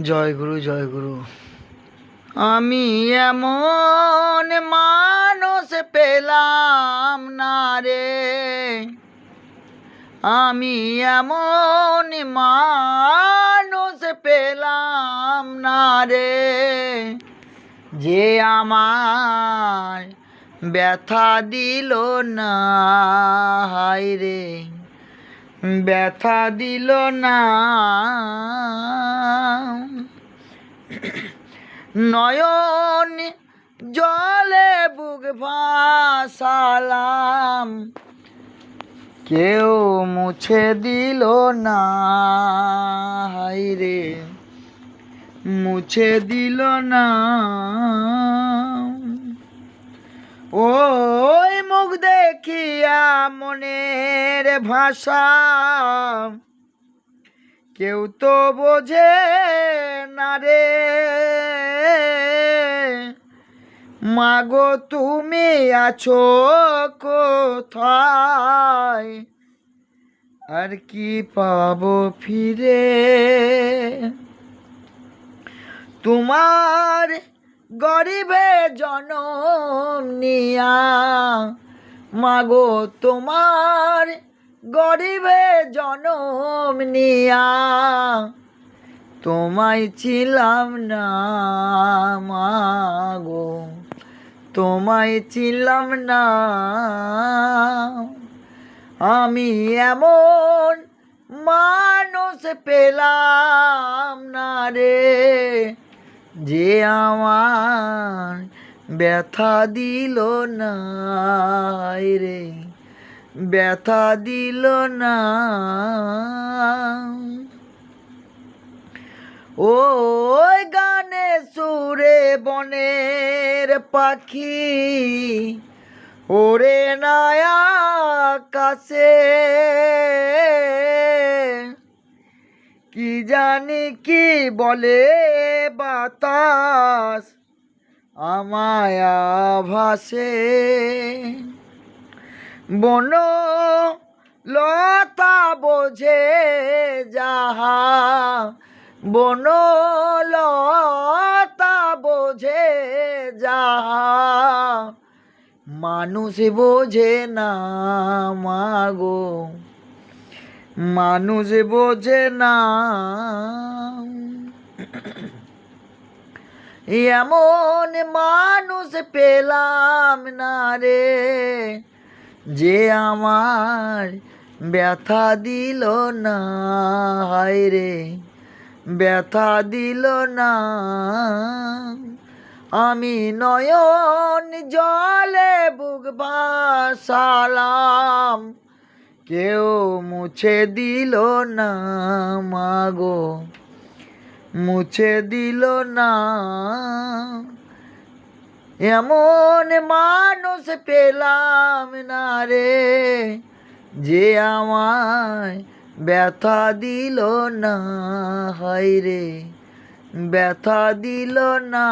জয় গুরু জয় গুরু। আমি এমন মানুষ পেলাম না রে। আমি এমন মানুষ পেলাম না রে। যে আমার ব্যথা দিল না, হায় রে। ব্যথা দিল না। নয়ন জলে বুক ভাসালাম। কেউ মুছে দিল না। হায় রে, মুছে দিল না। ওই মুখ দেখিয়া মনের ভাষা। কেউ তো বোঝে না রে। মাগো, তুমি আছো কোথায়? আর কি পাবো ফিরে? তোমার গরিবে জনম নিয়া। মাগো তোমার গরিবে জনম নিয়া। তোমায় ছিলাম না, মাগো। তোমায় ছিলাম না। আমি এমন মানুষ পেলাম না রে, যে আমার ব্যথা দিল না রে, ব্যথা দিল না ও গানে সুরে বনের পাখি, ওরে নায়া কাছে। কি জানি কি বলে বাতাস আমায় ভাসে। বন লতা বোঝে যাহা। বন লতা বোঝে যাহা। মানুষ বোঝে না মাগো। মানুষ বোঝে না এমন মানুষ পেলাম না রে, যে আমার ব্যথা দিল না, হায় রে, ব্যথা দিল না। আমি নয়ন জলে বুক ভাসালাম কেউ মুছে দিল না মাগো মুছে দিল না। এমন মানুষ পেলাম না রে, যে আমায় ব্যথা দিল না। হায় রে, ব্যথা দিল না।